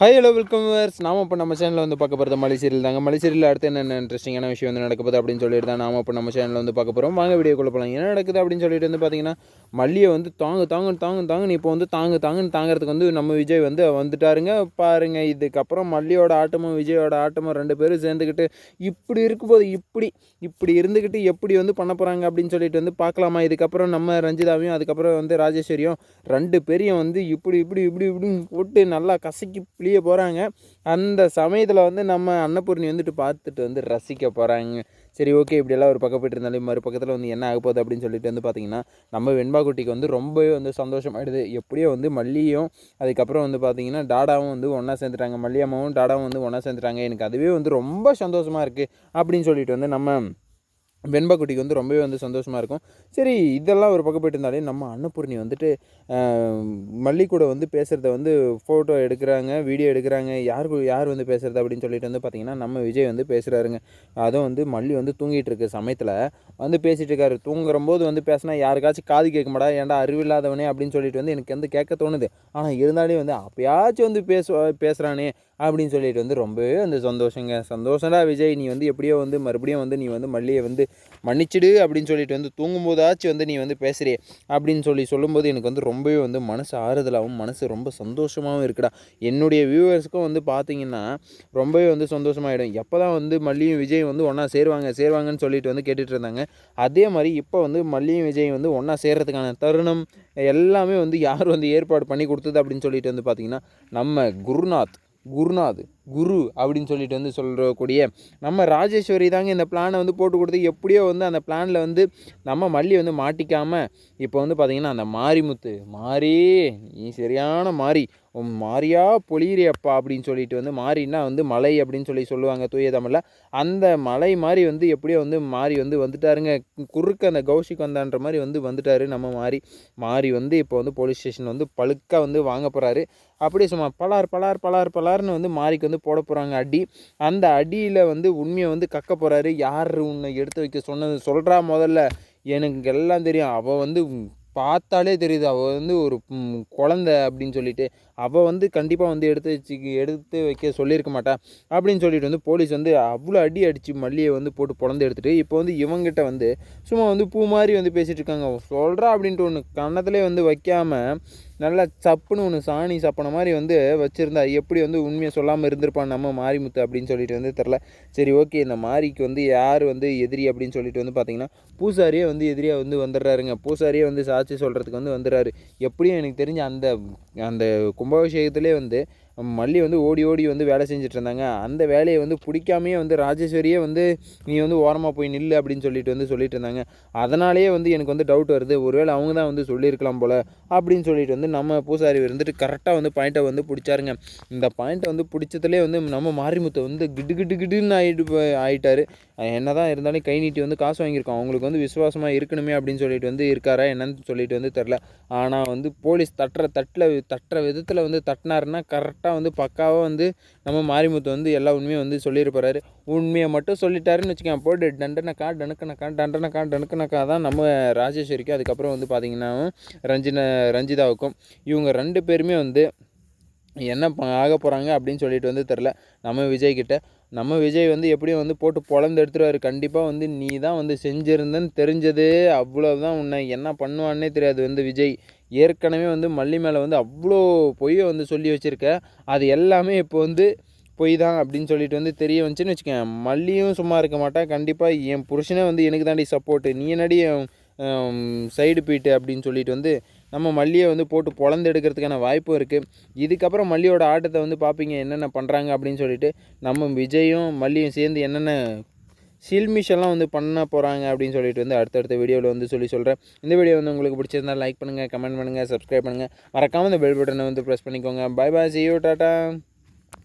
Hi hello welcome verse நாம் இப்போ நம்ம சேனலில் வந்து பார்க்க போகிறது மலை தாங்க. மலை அடுத்து என்னென்ன இன்ட்ரெஸ்டிங்கான விஷயம் வந்து நடக்க போகுது அப்படின்னு சொல்லிட்டு தான் நாம் இப்போ நம்ம சேனலில் வந்து பார்க்க போகிறோம் வாங்க வீடியோ போகலாம் என்ன நடக்குது அப்படின்னு சொல்லிட்டு வந்து பார்த்தீங்கன்னா மல்லியை வந்து தாங்கு தாங்கு தாங்கு தாங்குன்னு இப்போ வந்து தாங்கு தாங்குன்னு தாங்கிறதுக்கு வந்து நம்ம விஜய் வந்து வந்துட்டாருங்க. பாருங்க இதுக்கப்புறம் மல்லியோட ஆட்டமும் விஜயோட ஆட்டமும் ரெண்டு பேரும் சேர்ந்துக்கிட்டு இப்படி இருக்கும்போது இப்படி இப்படி இருந்துக்கிட்டு எப்படி வந்து பண்ண போகிறாங்க அப்படின்னு சொல்லிட்டு வந்து பார்க்கலாமா? இதுக்கப்புறம் நம்ம ரஞ்சிதாவையும் அதுக்கப்புறம் வந்து ராஜேஸ்வரியும் ரெண்டு பேரையும் வந்து இப்படி இப்படி இப்படி இப்படின்னு போட்டு நல்லா கசக்கி பிழிய போகிறாங்க அந்த சமயத்தில் வந்து நம்ம அன்னபூர்ணி வந்துட்டு பார்த்துட்டு வந்து ரசிக்க போகிறாங்க சரி ஓகே இப்படியெல்லாம் ஒரு பக்கம் போயிட்டு இருந்தாலும் மறுபக்கத்தில் வந்து என்ன ஆக போகுது அப்படின்னு சொல்லிட்டு வந்து பார்த்தீங்கன்னா நம்ம வெண்பா குட்டிக்கு வந்து ரொம்பவே வந்து சந்தோஷமாயிடுது. எப்படியோ வந்து மல்லியும் அதுக்கப்புறம் வந்து பார்த்தீங்கன்னா டாடாவும் வந்து ஒன்றா சேர்ந்துட்டாங்க. மல்லியம்மாவும் டாடாவும் வந்து ஒன்றா சேர்ந்துட்டாங்க. எனக்கு அதுவே வந்து ரொம்ப சந்தோஷமாக இருக்குது அப்படின்னு சொல்லிட்டு வந்து நம்ம வெண்பா குட்டிக்கு வந்து ரொம்பவே வந்து சந்தோஷமாக இருக்கும். சரி இதெல்லாம் ஒரு பக்கம் போயிட்டு இருந்தாலே நம்ம அன்னபூர்ணி வந்துட்டு ஆஹ், மல்லி கூட வந்து பேசுகிறத வந்து ஃபோட்டோ எடுக்கிறாங்க வீடியோ எடுக்கிறாங்க. யார் யார் வந்து பேசுகிறது அப்படின்னு சொல்லிட்டு வந்து பார்த்தீங்கன்னா நம்ம விஜய் வந்து பேசுகிறாருங்க அதுவும் வந்து மல்லி வந்து தூங்கிட்டு இருக்க சமயத்தில் வந்து பேசிகிட்டு இருக்காரு. தூங்குறம்போது வந்து பேசினா யாருக்காச்சும் காது கேட்க மாட்டா ஏன்டா அறிவில்லாதவனே? அப்படின்னு சொல்லிட்டு வந்து எனக்கு வந்து கேட்க தோணுது. ஆனால் இருந்தாலே வந்து அப்பயாச்சும் வந்து பேசுவா பேசுகிறானே அப்படின்னு சொல்லிட்டு வந்து ரொம்பவே வந்து சந்தோஷங்க. சந்தோஷம்டா விஜய் நீ வந்து எப்படியோ வந்து மறுபடியும் வந்து நீ வந்து மல்லியை வந்து மன்னிச்சிடு அப்படின்னு சொல்லிட்டு வந்து தூங்கும்போதாச்சும் வந்து நீ வந்து பேசுகிறியே அப்படின்னு சொல்லி சொல்லும்போது எனக்கு வந்து ரொம்பவே வந்து மனசு ஆறுதலாகவும் மனசு ரொம்ப சந்தோஷமாகவும் இருக்குடா. என்னுடைய வியூவர்ஸுக்கும் வந்து பார்த்தீங்கன்னா ரொம்பவே வந்து சந்தோஷமாகிடும் எப்போ தான் வந்து மல்லியும் விஜயும் வந்து ஒன்றா சேருவாங்க சேருவாங்கன்னு சொல்லிட்டு வந்து கேட்டுட்டு இருந்தாங்க. அதே மாதிரி இப்போ வந்து மல்லியும் விஜயும் வந்து ஒன்றா சேர்றதுக்கான தருணம் எல்லாமே வந்து யார் வந்து ஏற்பாடு பண்ணி கொடுத்தது அப்படின்னு சொல்லிட்டு வந்து பார்த்திங்கன்னா நம்ம குருநாத். குருநாத் குரு அப்படின்னு சொல்லிட்டு வந்து சொல்கிறக்கூடிய நம்ம ராஜேஸ்வரி தாங்க இந்த பிளானை வந்து போட்டு கொடுத்து எப்படியோ வந்து அந்த பிளானில் வந்து நம்ம மல்லி வந்து மாட்டிக்காமல் இப்போ வந்து பார்த்திங்கன்னா அந்த மாரிமுத்து மாறி நீ சரியான மாறி மாரியா பொழியிறியப்பா அப்படின்னு சொல்லிட்டு வந்து மாறினா வந்து மலை அப்படின்னு சொல்லி சொல்லுவாங்க தூய தமிழில். அந்த மலை மாதிரி வந்து எப்படியோ வந்து மாறி வந்து வந்துட்டாருங்க. குறுக்க அந்த கௌஷிக் வந்தான்ற மாதிரி வந்து வந்துட்டாரு நம்ம மாறி. மாறி வந்து இப்போ வந்து போலீஸ் ஸ்டேஷன் வந்து பழுக்காக வந்து வாங்க போகிறாரு அப்படியே சும்மா பலார் பலார் பலார் பலார்னு வந்து மாறிக்கு வந்து போட போகிறாங்க அடி. அந்த அடியில் வந்து உண்மையை வந்து கக்க போகிறாரு யார் உன்னை எடுத்து வைக்க சொன்னது சொல்கிறா முதல்ல. எனக்கு எல்லாம் தெரியும். அவள் வந்து பார்த்தாலே தெரியுது. அவள் வந்து ஒரு குழந்த அப்படின்னு சொல்லிட்டு அவள் வந்து கண்டிப்பாக வந்து எடுத்து வச்சு எடுத்து வைக்க சொல்லியிருக்க மாட்டா. அப்படின்னு சொல்லிட்டு வந்து போலீஸ் வந்து அவ்வளோ அடி அடித்து மல்லியை வந்து போட்டு பொழந்து எடுத்துகிட்டு இப்போ வந்து இவங்கிட்ட வந்து சும்மா வந்து பூ மாதிரி வந்து பேசிகிட்டு இருக்காங்க. சொல்கிறா அப்படின்ட்டு ஒன்று கன்னத்துலேயே வந்து வைக்காமல் நல்லா சப்புன்னு ஒன்று சாணி சப்பன மாதிரி வந்து வச்சுருந்தா எப்படி வந்து உண்மையை சொல்லாமல் இருந்திருப்பான் நம்ம மாரிமுத்து அப்படின்னு சொல்லிட்டு வந்து தெரில சரி ஓகே இந்த மாரிக்கு வந்து யார் வந்து எதிரி அப்படின்னு சொல்லிட்டு வந்து பார்த்தீங்கன்னா பூசாரியே வந்து எதிரியாக வந்து வந்துடுறாருங்க. பூசாரியே வந்து சாட்சி சொல்கிறதுக்கு வந்து வந்துடுறாரு. எப்படியும் எனக்கு தெரிஞ்ச அந்த அந்த கும்பாபிஷேகத்திலே வந்து மல்லி வந்து ஓடி ஓடி வந்து வேலை செஞ்சுட்டு இருந்தாங்க அந்த வேலையை வந்து பிடிக்காமையே வந்து ராஜேஸ்வரியே வந்து நீ வந்து ஓரமாக போய் நில்லு அப்படின்னு சொல்லிட்டு வந்து சொல்லிட்டு இருந்தாங்க அதனாலேயே வந்து எனக்கு வந்து டவுட் வருது. ஒருவேளை அவங்க தான் வந்து சொல்லியிருக்கலாம் போல் அப்படின்னு சொல்லிட்டு வந்து நம்ம பூசாரி இருந்துட்டு கரெக்டாக வந்து பாயிண்ட்டை வந்து பிடிச்சாருங்க. இந்த பாயிண்ட்டை வந்து பிடிச்சதுலேயே வந்து நம்ம மாரிமுத்தை வந்து கிடு கிட்டு கிட்டுன்னு ஆகிட்டு ஆகிட்டார் என்ன தான் இருந்தாலும் கை நீட்டி வந்து காசு வாங்கியிருக்கோம். அவங்களுக்கு வந்து விசுவாசமாக இருக்கணுமே அப்படின்னு சொல்லிட்டு வந்து இருக்காரா என்னன்னு சொல்லிட்டு வந்து தெரில ஆனால் வந்து போலீஸ் தட்டுற தட்டில் தட்டுற விதத்தில் வந்து தட்டினாருன்னா கரெக்டாக வந்து பக்காவாக வந்து நம்ம மாரிமுத்து வந்து எல்லா உண்மையும் வந்து சொல்லியிருப்பாரு. உண்மையை மட்டும் சொல்லிட்டாருன்னு வச்சுக்கேன் போட்டு டண்டனக்கா டனக்கனக்கா டண்டனக்கா டனக்கனக்கா தான் நம்ம ராஜேஸ்வரிக்கும் அதுக்கப்புறம் வந்து பார்த்திங்கன்னா ரஞ்சின ரஞ்சிதாவுக்கும் இவங்க ரெண்டு பேருமே வந்து என்ன ஆக போகிறாங்க அப்படின்னு சொல்லிட்டு வந்து தெரில நம்ம விஜய்கிட்ட நம்ம விஜய் வந்து எப்படியும் வந்து போட்டு பொழந்து எடுத்துருவாரு. கண்டிப்பாக வந்து நீ தான் வந்து செஞ்சுருந்தேன்னு தெரிஞ்சது. அவ்வளோதான் உன்னை என்ன பண்ணுவான்னே தெரியாது வந்து விஜய். ஏற்கனவே வந்து மல்லி மேலே வந்து அவ்வளோ பொய்யை வந்து சொல்லி வச்சுருக்க. அது எல்லாமே இப்போ வந்து பொய் தான் அப்படின்னு சொல்லிட்டு வந்து தெரிய வந்துச்சுன்னு வச்சுக்கேன் மல்லியும் சும்மா இருக்க மாட்டா. கண்டிப்பாக என் புருஷனே வந்து எனக்கு தாண்டி சப்போர்ட்டு நீ என்னடி சைடு போயிட்டு அப்படின்னு சொல்லிட்டு வந்து நம்ம மல்லியை வந்து போட்டு பொழந்து எடுக்கிறதுக்கான வாய்ப்பும் இருக்குது இதுக்கப்புறம் மல்லியோட ஆட்டத்தை வந்து பார்ப்பீங்க என்னென்ன பண்ணுறாங்க அப்படின்னு சொல்லிட்டு நம்ம விஜயும் மல்லியும் சேர்ந்து என்னென்ன சில்மிஷெல்லாம் வந்து பண்ண போகிறாங்க அப்படின்னு சொல்லிட்டு வந்து அடுத்தடுத்த வீடியோவில் வந்து சொல்லி சொல்கிறேன் இந்த வீடியோ வந்து உங்களுக்கு பிடிச்சிருந்தா லைக் பண்ணுங்கள் கமெண்ட் பண்ணுங்கள் சப்ஸ்கிரைப் பண்ணுங்கள் மறக்காமல் இந்த பெல் பட்டனை வந்து ப்ரெஸ் பண்ணிக்கோங்க. Bye bye see you tata